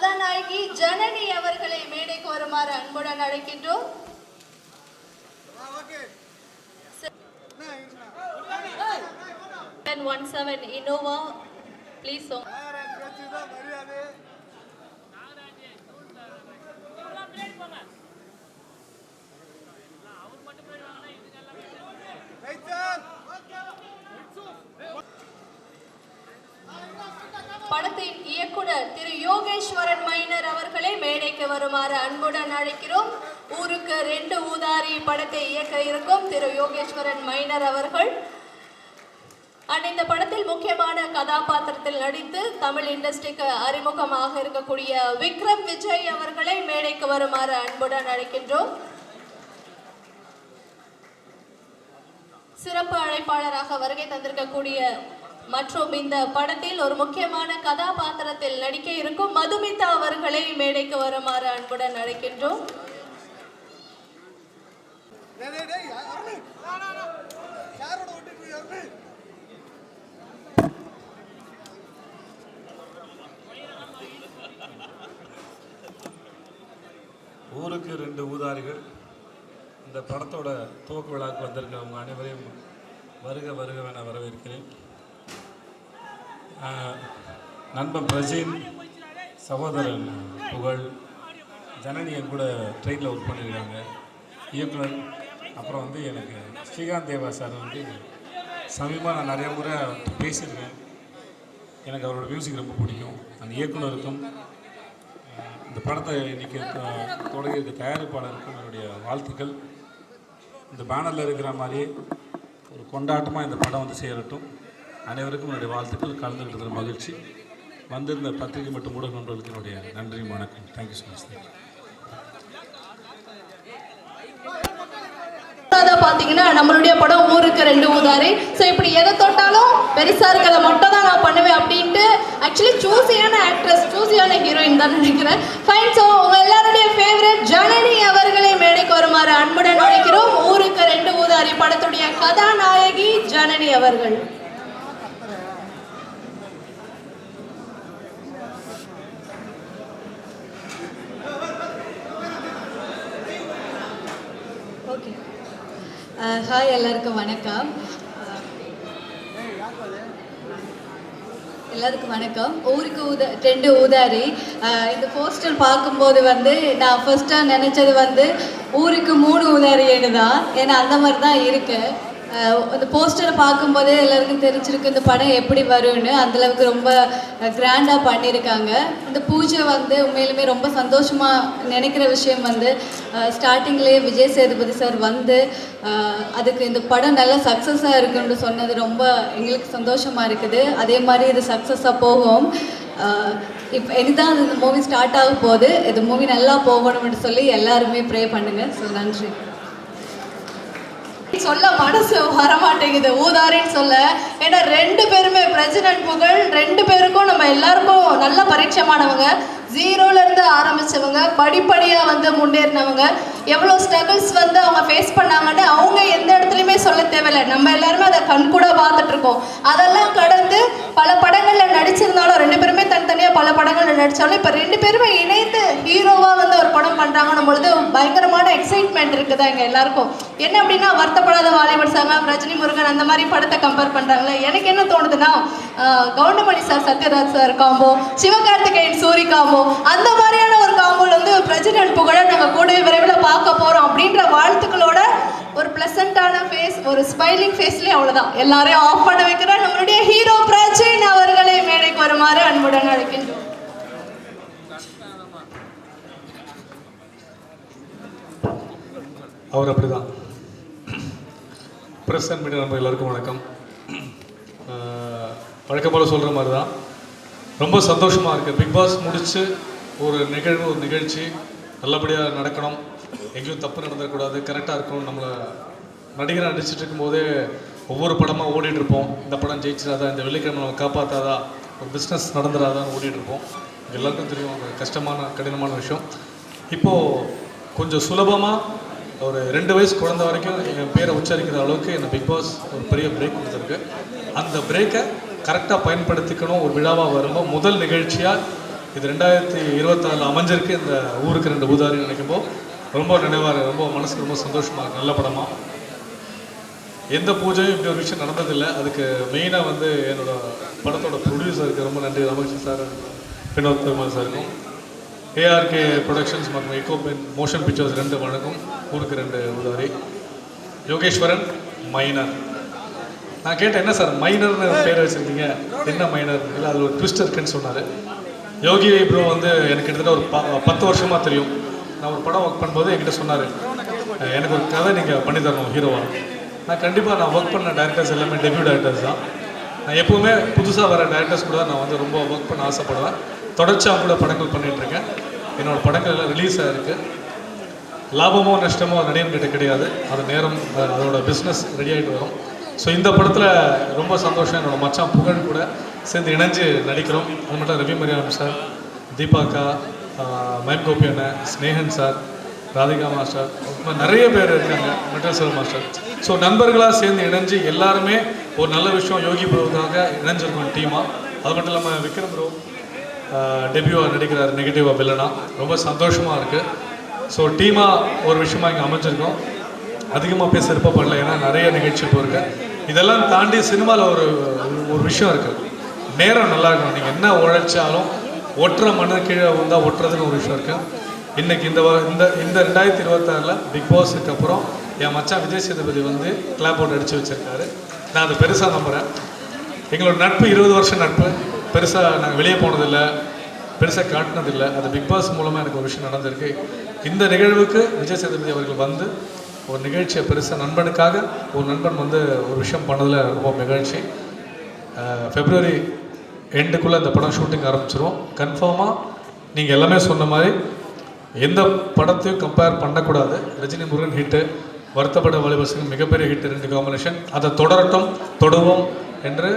கதாநாயகி ஜனனி அவர்களை மேடைக்கு வருமாறு அன்புடன் அழைக்கின்றோம். ஒன் செவன் இனோவா ப்ளீஸ் படத்தின் இயக்குனர் திரு யோகேஸ்வரன் மைனர் அவர்களை மேடைக்கு வருமாறு அன்புடன் அழைக்கிறோம். ஊருக்கு ரெண்டு ஊதாரி படத்தை இயக்க இருக்கும் திரு யோகேஸ்வரன் மைனர் அவர்கள். அண்ட் இந்த படத்தில் முக்கியமான கதாபாத்திரத்தில் நடித்து தமிழ் இண்டஸ்ட்ரிக்கு அறிமுகமாக இருக்கக்கூடிய விக்ரம் விஜய் அவர்களை மேடைக்கு வருமாறு அன்புடன் அழைக்கின்றோம். சிறப்பு அழைப்பாளராக வருகை தந்திருக்கக்கூடிய மற்றும் இந்த படத்தில் ஒரு முக்கியமான கதாபாத்திரத்தில் நடிக்க இருக்கும் மதுமிதா அவர்களை மேடைக்கு வருமாறு அன்புடன் அழைக்கின்றோம். ஊருக்கு ரெண்டு ஊதாரிகள். இந்த படத்தோட துவக்க விழாவுக்கு வந்திருக்க அவங்க அனைவரையும் வருக வருகவென வரவேற்கிறேன். நண்பன் பிரஜின் சகோதரன் புகழ் ஜனனி என் கூட ட்ரெயினில் ஒர்க் பண்ணியிருக்காங்க இயக்குனர் அப்புறம் வந்து எனக்கு ஸ்ரீகாந்த் தேவா சார் வந்து சமீபமாக நான் நிறைய முறை பேசியிருக்கேன். எனக்கு அவரோட மியூசிக் ரொம்ப பிடிக்கும். அந்த இயக்குனருக்கும் இந்த படத்தை இன்னைக்கு தொடங்கியிருக்க தயாரிப்பாளருக்கும் என்னுடைய வாழ்த்துக்கள். இந்த பேனரில் இருக்கிற மாதிரி ஒரு கொண்டாட்டமாக இந்த படம் வந்து சேரட்டும். அனைவருக்கும் என்னுடைய வாழ்த்துக்கள். கலந்துக்கிட்டதில் மகிழ்ச்சி. வந்திருந்த பத்திரிகை மற்றும் ஊடக நண்பர்களுக்கு என்னுடைய நன்றியும் வணக்கம். தேங்க்யூ ஸோ மச் தேங்க்யூ அதான் பாத்தீங்கன்னா நம்மளுடைய படம் ஊருக்கு ரெண்டு ஊதாரு. ஸோ இப்படி எதை தொட்டாலும் பெருசா இருக்கிறத மட்டும் தான் நான் பண்ணுவேன் அப்படின்ட்டு ஆக்சுவலி சூசியான ஆக்ட்ரஸ் சூசியான ஹீரோயின் தான் நினைக்கிறேன். ஃபைன் ஸோ உங்க எல்லாருடைய ஃபேவரட் ஜனனி அவர்களை மேடைக்கு வருமாறு அன்புடன் அழைக்கிறோம் ஊருக்கு ரெண்டு ஊதாரி படத்துடைய கதாநாயகி ஜனனி அவர்கள் ஓகே ஹாய் எல்லாருக்கும் வணக்கம். எல்லாருக்கும் வணக்கம். ஊருக்கு ஊத ரெண்டு ஊதாரி. இந்த போஸ்டர் பார்க்கும்போது வந்து நான் ஃபர்ஸ்ட்டாக நினச்சது வந்து ஊருக்கு மூணு ஊதாரின்னு தான் ஏன்னா அந்த மாதிரி தான் இருக்குது அந்த போஸ்டரை பார்க்கும்போதே எல்லாருக்கும் தெரிஞ்சிருக்கு இந்த படம் எப்படி வரும்னு. அந்தளவுக்கு ரொம்ப கிராண்டாக பண்ணியிருக்காங்க. இந்த பூஜை வந்து உண்மையிலுமே ரொம்ப சந்தோஷமாக நினைக்கிற விஷயம் வந்து ஸ்டார்டிங்லேயே விஜய் சேதுபதி சார் வந்து அதுக்கு இந்த படம் நல்லா சக்ஸஸாக இருக்குன்னு சொன்னது ரொம்ப எங்களுக்கு சந்தோஷமாக இருக்குது. அதே மாதிரி இது சக்ஸஸாக போகும். இப்போ இனிதான் இந்த மூவி ஸ்டார்ட் ஆக போகுது. இந்த மூவி நல்லா போகணும்னு சொல்லி எல்லாருமே ப்ரே பண்ணுங்கள் ஸோ நன்றி. சொல்ல மனசு வரமாட்டேங்குது. ஊதாரின்னு சொல்ல. ஏன்னா ரெண்டு பேருமே பிரசிடென்ட் புகழ் ரெண்டு பேருக்கும் நம்ம எல்லாருக்கும் நல்ல பரிச்சயமானவங்க. ஜீரோல இருந்து ஆரம்பிச்சவங்க படிப்படியா வந்து முன்னேறினவங்க. எவ்வளோ ஸ்ட்ரகிள்ஸ் வந்து அவங்க ஃபேஸ் பண்ணாங்கன்னு அவங்க எந்த இடத்துலையுமே சொல்ல தேவையில்லை. நம்ம எல்லாருமே அதை கண் கூட பார்த்துட்டு இருக்கோம் அதெல்லாம் கடந்து பல படங்கள்ல நடிச்சிருந்தாலும் ரெண்டு பேருமே தனித்தனியாக பல படங்கள்ல நடிச்சாலும் இப்போ ரெண்டு பேருமே இணைந்து ஹீரோவா வந்து ஒரு படம் பண்றாங்கன்னும் பொழுது அவ்வளோ எக்ஸைட்மெண்ட் இருக்குதா எங்கள் எல்லாருக்கும்? என்ன அப்படின்னா வருத்தப்படாத வாலிபர் சங்கம் ரஜினி முருகன் அந்த மாதிரி படத்தை கம்பேர் பண்ணுறாங்களே எனக்கு என்ன தோணுதுன்னா Goundamani sir Sathyaraj sir combo Sivakarthikeyan Soori combo அந்த மாதிரியான ஒரு காம்போல வந்து பிரசிடென்ட் புகழ நாங்கள் கூட விரைவில் பார்க்க போகிறோம் அப்படின்ற வாழ்த்துக்களோட ஒரு ப்ளசண்ட்டான ஃபேஸ் ஒரு ஸ்மைலிங் ஃபேஸ்லேயே அவ்வளோதான் எல்லாரையும் ஆஃப் பண்ண வைக்கிற நம்மளுடைய ஹீரோ பிரஜின் அவர்களை மேடைக்கு வருமாறு அன்புடன் அழைக்கின்றோம். அவர் அப்படிதான். ப்ரெஸ் அண்ட் மீடியா நம்ம எல்லாருக்கும் வணக்கம். வழக்கம் போல் சொல்கிற மாதிரி தான் ரொம்ப சந்தோஷமாக இருக்குது பிக் பாஸ் முடித்து ஒரு நிகழ்வு ஒரு நிகழ்ச்சி நல்லபடியாக நடக்கணும். எங்கேயும் தப்பு நடந்துடக்கூடாது கரெக்டாக இருக்கணும். நம்மளை நடிகராக நடிச்சிட்டு இருக்கும்போதே ஒவ்வொரு படமாக ஓடிட்டுருப்போம் இந்த படம் ஜெயிச்சிடாதா இந்த வெள்ளிக்கிழமை நம்ம காப்பாற்றாதா ஒரு பிஸ்னஸ் நடந்துடாதான்னு ஓடிட்டுருப்போம் எல்லாருக்கும் தெரியும் கஷ்டமான கடினமான விஷயம். இப்போது கொஞ்சம் சுலபமாக ஒரு ரெண்டு வயசு குழந்தை வரைக்கும் என் பேரை உச்சரிக்கிற அளவுக்கு என்னை பிக் பாஸ் ஒரு பெரிய பிரேக் கொடுத்துருக்கு. அந்த பிரேக்கை கரெக்டாக பயன்படுத்திக்கணும். ஒரு விழாவாக வரும்போது முதல் நிகழ்ச்சியாக இது ரெண்டாயிரத்தி இருபத்தாறில் அமைஞ்சிருக்கு. இந்த ஊருக்கு ரெண்டு ஊதாரி நினைக்கும் போது ரொம்ப நினைவாக ரொம்ப மனசுக்கு ரொம்ப சந்தோஷமாக இருக்கு. நல்ல படமாக எந்த பூஜையும் இப்படி ஒரு விஷயம் நடந்ததில்லை. அதுக்கு மெயினாக வந்து என்னோட படத்தோட ப்ரொடியூசருக்கு ரொம்ப நன்றி. ரமேஷ் சார் வினோத் பெருமாள் சாருக்கும் ஏஆர்கே ப்ரொடக்ஷன்ஸ் மற்றும் எக்கோபென் மோஷன் பிக்சர்ஸ் ரெண்டு வழங்கும். ஊருக்கு ரெண்டு உதாரி யோகேஸ்வரன் மைனர் நான் கேட்டேன் என்ன சார் மைனர்னு பேர் வச்சுருக்கீங்க? என்ன மைனர் இல்லை அதில் ஒரு ட்விஸ்ட் இருக்குன்னு சொன்னார். யோகி ப்ரோ வந்து எனக்கு கிட்டத்தட்ட ஒரு ப பத்து வருஷமாக தெரியும். நான் ஒரு படம் ஒர்க் பண்ணும்போது என்கிட்ட சொன்னார். எனக்கு ஒரு கதை நீங்கள் பண்ணி தரணும் நான் கண்டிப்பாக நான் ஒர்க் பண்ண டேரக்டர்ஸ் எல்லாமே டெபியூ டேரக்டர்ஸ் தான். நான் எப்போவுமே புதுசாக வர டேரக்டர்ஸ் கூட நான் வந்து ரொம்ப ஒர்க் பண்ண ஆசைப்படுவேன். தொடர்ச்சியாக கூட படங்கள் பண்ணிகிட்ருக்கேன் என்னோடய படங்கள் எல்லாம் ரிலீஸ் ஆகிருக்கு லாபமோ நஷ்டமோ நடிகர்கிட்ட கிடையாது. அது நேரம் அதோட பிஸ்னஸ் ரெடி ஆகிட்டு வரும். ஸோ இந்த படத்தில் ரொம்ப சந்தோஷம். என்னோடய மச்சான் புகழ் கூட சேர்ந்து இணைஞ்சு நடிக்கிறோம். அது மட்டும் ரவி மரியாதம் சார் தீபாக்கா மயம் கோபி அண்ணன் ஸ்னேகன் சார் ராதிகா மாஸ்டர் நிறைய பேர் இருக்காங்க. மெட்ராசல் மாஸ்டர். ஸோ நண்பர்களாக சேர்ந்து இணைஞ்சு எல்லாருமே ஒரு நல்ல விஷயம் யோகி ப்ரோவுக்காக இணைஞ்சிருக்கோம் டீமாக அது மட்டும் இல்லாமல் விக்ரம் ப்ரோ டெபியூவாக நடிக்கிறார் நெகட்டிவாக வில்லனா ரொம்ப சந்தோஷமாக இருக்குது ஸோ டீமாக ஒரு விஷயமா இங்கே அமைஞ்சிருக்கோம். அதிகமாக பேச விருப்பப்படல ஏன்னா நிறைய நிகழ்ச்சி இப்போ இதெல்லாம் தாண்டி சினிமாவில் ஒரு ஒரு விஷயம் இருக்குது நேரம் நல்லா இருக்கணும். நீங்கள் என்ன உழைச்சாலும் ஒட்டுற மண்ணு கீழே வந்தால் ஒட்டுறதுன்னு ஒரு விஷயம் இருக்குது இன்றைக்கி இந்த இந்த இந்த ரெண்டாயிரத்தி இருபத்தாறில் பிக் பாஸுக்கு அப்புறம் என் மச்சான் விஜய் சேதுபதி வந்து கிளாப் அவுட் அடித்து வச்சுருக்காரு. நான் அதை பெருசாக நம்புகிறேன் எங்களோட நட்பு இருபது வருஷம் நட்பு. பெருசாக நாங்கள் வெளியே போனதில்லை பெருசாக காட்டினதில்லை. அது பிக் பாஸ் மூலமாக எனக்கு ஒரு விஷயம் நடந்திருக்கு. இந்த நிகழ்வுக்கு விஜய் சேதுபதி அவர்கள் வந்து ஒரு நிகழ்ச்சியை பெருசாக நண்பனுக்காக ஒரு நண்பன் வந்து ஒரு விஷயம் பண்ணதில் ரொம்ப மகிழ்ச்சி. ஃபெப்ரவரி எண்டுக்குள்ளே இந்த படம் ஷூட்டிங் ஆரம்பிச்சிருவோம். கன்ஃபார்மாக நீங்கள் எல்லாமே சொன்ன மாதிரி எந்த படத்தையும் கம்பேர் பண்ணக்கூடாது. ரஜினி முருகன் ஹிட்டு வருத்தப்பட வாலிபர்ஸுக்கு மிகப்பெரிய ஹிட் ரெண்டு காம்பினேஷன் அதை தொடரட்டும் தொடுவோம் என்று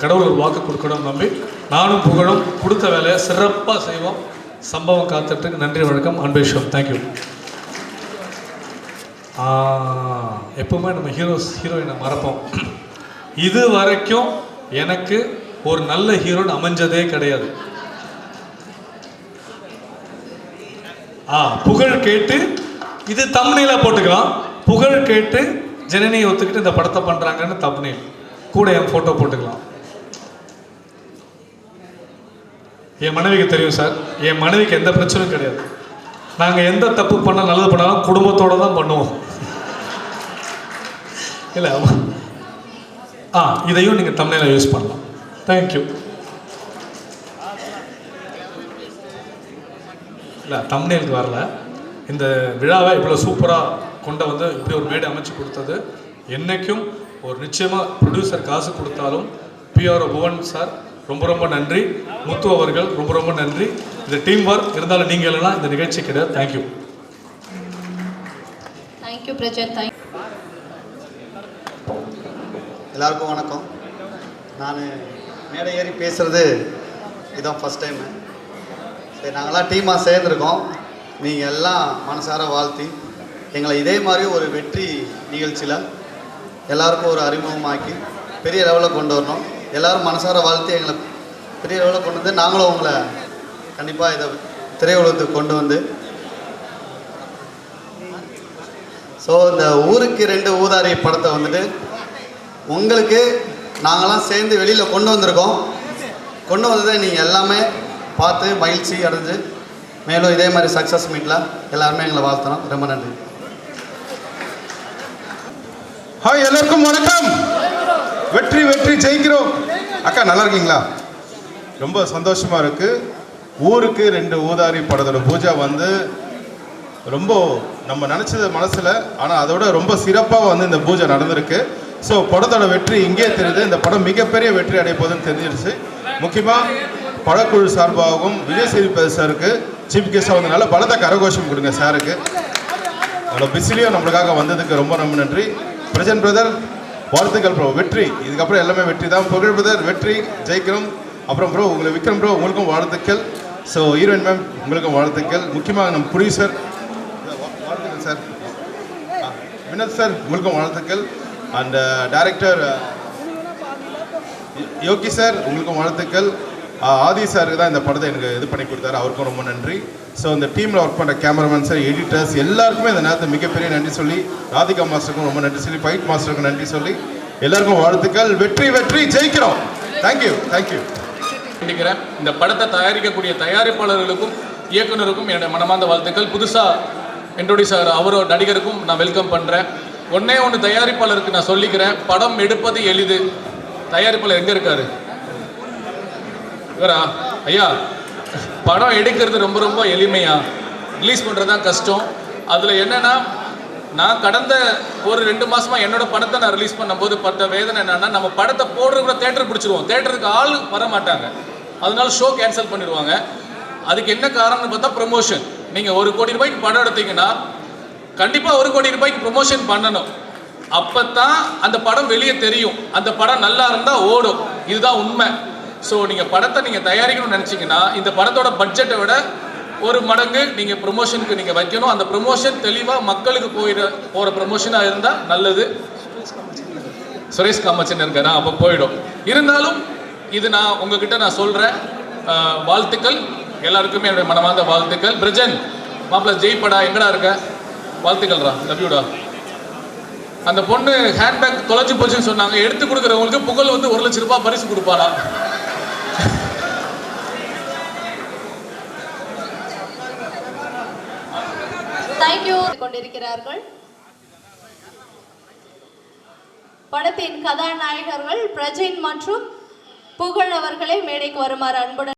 கடவுள் ஒரு வாக்கு கொடுக்கணும் நம்பி நானும் புகழும் கொடுத்த வேலையை சிறப்பாக செய்வோம். சம்பவம் காத்துட்டு நன்றி வணக்கம். அன்பேஷம் தேங்க்யூ எப்பவுமே நம்ம ஹீரோஸ் ஹீரோயினை மறப்போம். இது வரைக்கும் எனக்கு ஒரு நல்ல ஹீரோன் அமைஞ்சதே கிடையாது. ஆ புகழ் கேட்டு இது தம்னையில போட்டுக்கலாம். புகழ் கேட்டு ஜனனியை ஒத்துக்கிட்டு இந்த படத்தை பண்ணுறாங்கன்னு தம்னைல் கூட என் ஃபோட்டோ போட்டுக்கலாம். என் மனைவிக்கு தெரியும் சார். என் மனைவிக்கு எந்த பிரச்சனையும் கிடையாது. நாங்கள் எந்த தப்பு பண்ணால் நல்லது பண்ணாலும் குடும்பத்தோடு தான் பண்ணுவோம். இல்லை ஆ இதையும் நீங்கள் தமிழில் யூஸ் பண்ணலாம். தேங்க்யூ இல்லை தமிழ்க்கு வரல. இந்த விழாவை இவ்வளோ சூப்பராக கொண்டு வந்து இப்படி ஒரு மேடை அமைச்சு கொடுத்தது என்றைக்கும் ஒரு நிச்சயமாக ப்ரொடியூசர் காசு கொடுத்தாலும் பிஆர்ஓ புவன் சார் ரொம்ப ரொம்ப நன்றி. முத்து அவர்கள் ரொம்ப ரொம்ப நன்றி. இந்த டீம் ஒர்க் இருந்தாலும் நீங்கள் இல்லைன்னா இந்த நிகழ்ச்சி கிடையாது. தேங்க்யூ தேங்க்யூ பிரஜன் தேங்க் எல்லாருக்கும் வணக்கம். நான் மேடை ஏறி பேசுகிறது இதான் ஃபஸ்ட் டைமு சரி நாங்களாம் டீமாக சேர்ந்துருக்கோம். நீங்கள் எல்லாம் மனசார வாழ்த்தி எங்களை இதே மாதிரி ஒரு வெற்றி நிகழ்ச்சியில் எல்லாருக்கும் ஒரு அறிமுகமாக்கி பெரிய லெவலில் கொண்டு வரணும். எல்லோரும் மனசார வாழ்த்தி எங்களை பெரிய லெவலில் கொண்டு வந்து நாங்களும் உங்களை கண்டிப்பாக இதை திரையுலகத்துக்கு கொண்டு வந்து. ஸோ இந்த ஊருக்கு ரெண்டு ஊதாரி படத்தை வந்துட்டு உங்களுக்கு நாங்களாம் சேர்ந்து வெளியில் கொண்டு வந்திருக்கோம். கொண்டு வந்ததை நீங்கள் எல்லாமே பார்த்து மகிழ்ச்சி அடைஞ்சு மேலும் இதே மாதிரி சக்ஸஸ் மீட்டில் எல்லாருமே எங்களை வாழ்த்தணும். ரொம்ப நன்றி. ஹாய் எல்லாருக்கும் வணக்கம். வெற்றி வெற்றி ஜெயிக்கிறோம். அக்கா நல்லா இருக்கீங்களா? ரொம்ப சந்தோஷமா இருக்கு. ஊருக்கு ரெண்டு ஊதாரி படத்தோட பூஜை வந்து ரொம்ப நம்ம நினச்சது மனசில் ஆனால் அதோட ரொம்ப சிறப்பாக வந்து இந்த பூஜை நடந்திருக்கு. ஸோ படத்தோட வெற்றி இங்கே தெரியுது. இந்த படம் மிகப்பெரிய வெற்றி அடைப்போதுன்னு தெரிஞ்சிருச்சு. முக்கியமாக படக்குழு சார்பாகவும் விஜய் சேதுபதி சாருக்கு சீஃப் கெஸ்டாக வந்ததுனால பலத்த கரகோஷம் கொடுங்க சாருக்கு. அவ்வளோ பிஸிலையும் நம்மளுக்காக வந்ததுக்கு ரொம்ப ரொம்ப நன்றி. பிரஜன் பிரதர் வாழ்த்துக்கள் ப்ரோ வெற்றி. இதுக்கப்புறம் எல்லாமே வெற்றி தான். புகழ் பிரதர் வெற்றி. ஜெயிக்கிறோம். அப்புறம் ப்ரோ உங்களை விக்ரம் ப்ரோ உங்களுக்கும் வாழ்த்துக்கள். ஸோ ஹீரோயின் மேம் உங்களுக்கும் வாழ்த்துக்கள். முக்கியமாக நம்ம ப்ரொடியூசர் வாழ்த்துக்கள் சார் வினோத் சார் உங்களுக்கும் வாழ்த்துக்கள். அண்ட் டைரக்டர் யோகி சார் உங்களுக்கும் வாழ்த்துக்கள். ஆதி சாருக்கு தான் இந்த படத்தை எனக்கு இது பண்ணி கொடுத்தாரு. அவருக்கும் ரொம்ப நன்றி. ஸோ இந்த டீமில் ஒர்க் பண்ணுற கேமராமேன் சார் எடிட்டர்ஸ் எல்லாருக்குமே இந்த நேரத்தை மிகப்பெரிய நன்றி சொல்லி ராதிகா மாஸ்டருக்கும் ரொம்ப நன்றி சொல்லி ஃபைட் மாஸ்டருக்கும் நன்றி சொல்லி எல்லாருக்கும் வாழ்த்துக்கள். வெற்றி வெற்றி ஜெயிக்கிறோம். தேங்க்யூ தேங்க்யூ வேண்டிக்கிறேன் இந்த படத்தை தயாரிக்கக்கூடிய தயாரிப்பாளர்களுக்கும் இயக்குனருக்கும் என்னுடைய மனமார்ந்த வாழ்த்துக்கள். புதுசாக இன்ட்ரோடியூஸ் ஆகிற அவரோட நடிகருக்கும் நான் வெல்கம் பண்ணுறேன் ஒன்னே ஒன்று தயாரிப்பாளருக்கு நான் சொல்லிக்கிறேன் படம் எடுப்பது எளிது. தயாரிப்பாளர் எங்கே இருக்காரு? இவரா? ஐயா படம் எடுக்கிறது ரொம்ப ரொம்ப எளிமையா? ரிலீஸ் பண்ணுறது தான் கஷ்டம். அதில் என்னென்னா நான் கடந்த ஒரு ரெண்டு மாதமாக என்னோட படத்தை நான் ரிலீஸ் பண்ணும்போது பட்ட வேதனை என்னென்னா நம்ம படத்தை போடுறது கூட தேட்டர் பிடிச்சிருவோம். தேட்டருக்கு ஆள் வர மாட்டாங்க அதனால ஷோ கேன்சல் பண்ணிடுவாங்க. அதுக்கு என்ன காரணம்னு பார்த்தா ப்ரொமோஷன் நீங்கள் ஒரு கோடி ரூபாய்க்கு படம் எடுத்தீங்கன்னா கண்டிப்பாக ஒரு கோடி ரூபாய்க்கு ப்ரொமோஷன் பண்ணணும். அப்போ தான் அந்த படம் வெளியே தெரியும். அந்த படம் நல்லா இருந்தால் ஓடும். இதுதான் உண்மை. ஸோ நீங்கள் படத்தை நீங்கள் தயாரிக்கணும்னு நினச்சிங்கன்னா இந்த படத்தோட பட்ஜெட்டை விட ஒரு மடங்கு நீங்கள் ப்ரொமோஷனுக்கு நீங்கள் வைக்கணும். அந்த ப்ரொமோஷன் தெளிவாக மக்களுக்கு போயிட போகிற ப்ரொமோஷனாக இருந்தால் நல்லது. சுரேஷ் காமச்சன் இருக்காரு. அப்போ போயிடும். இருந்தாலும் இது நான் உங்ககிட்ட நான் சொல்கிறேன் வாழ்த்துக்கள். எல்லாருக்குமே என்னுடைய மனமார்ந்த வாழ்த்துக்கள். பிரஜன் மாப்பிள்ள ஜெய்படா எங்கடா இருக்க? வாழ்த்துக்கள்ரா. லவ்யூடா அந்த பொண்ணு ஹேண்ட்பேக் தொலைச்சி போச்சுன்னு சொன்னாங்க. எடுத்து கொடுக்குறவங்களுக்கு புகழ் வந்து ஒரு லட்ச ரூபாய் பரிசு கொடுப்பாரா தேங்க்யூ கொண்டிருக்கிறார்கள். படத்தின் கதாநாயகர்கள் பிரஜின் மற்றும் புகழ் அவர்களை மேடைக்கு வருமாறு அன்புடன்